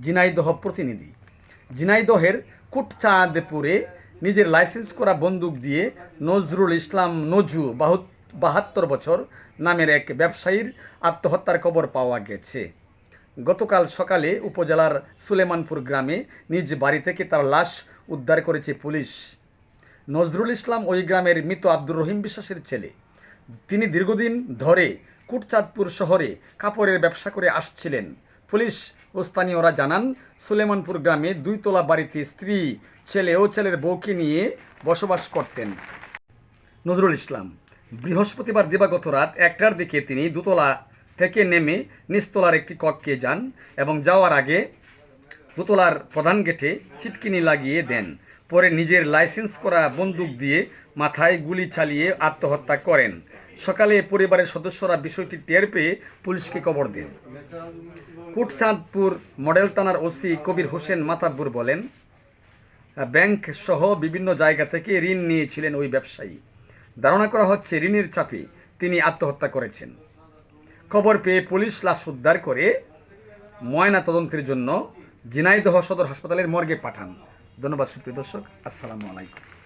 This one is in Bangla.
ঝিনাইদহ প্রতিনিধি। জিনাইদহের কুটচাঁদপুরে নিজের লাইসেন্স করা বন্দুক দিয়ে নজরুল ইসলাম নজু বাহুত বাহাত্তর বছর নামের এক ব্যবসায়ীর আত্মহত্যার খবর পাওয়া গেছে। গতকাল সকালে উপজেলার সুলেমানপুর গ্রামে নিজ বাড়ি থেকে তার লাশ উদ্ধার করেছে পুলিশ। নজরুল ইসলাম ওই গ্রামের মৃত আব্দুর রহিম বিশ্বাসের ছেলে। তিনি দীর্ঘদিন ধরে কুটচাঁদপুর শহরে কাপড়ের ব্যবসা করে আসছিলেন। পুলিশ স্থানীয়রা জানান, সুলেমানপুর গ্রামে দুইতলা বাড়িতে স্ত্রী, ছেলে ও ছেলের বউকে নিয়ে বসবাস করতেন। নজরুল ইসলাম, বৃহস্পতিবার দিবাগত রাত একটার দিকে তিনি দুতলা থেকে নেমে নিচতলার একটি কক্ষে যান এবং যাওয়ার আগে দোতলার প্রধান গেটে ছিটকিনি লাগিয়ে দেন। পরে নিজের লাইসেন্স করা বন্দুক দিয়ে মাথায় গুলি চালিয়ে আত্মহত্যা করেন। সকালে পরিবারের সদস্যরা বিষয়টি টের পেয়ে পুলিশকে খবর দেন। কুটচাঁদপুর মডেল থানার ওসি কবির হোসেন মাতাব্বুর বলেন, ব্যাংক সহ বিভিন্ন জায়গা থেকে ঋণ নিয়েছিলেন ওই ব্যবসায়ী। ধারণা করা হচ্ছে ঋণের চাপে তিনি আত্মহত্যা করেছেন। খবর পেয়ে পুলিশ লাশ উদ্ধার করে ময়না তদন্তের জন্য জিনাইদহ সদর হাসপাতালের মর্গে পাঠান। ধন্যবাদ, সুপ্রিয় দর্শক। আসসালামু আলাইকুম।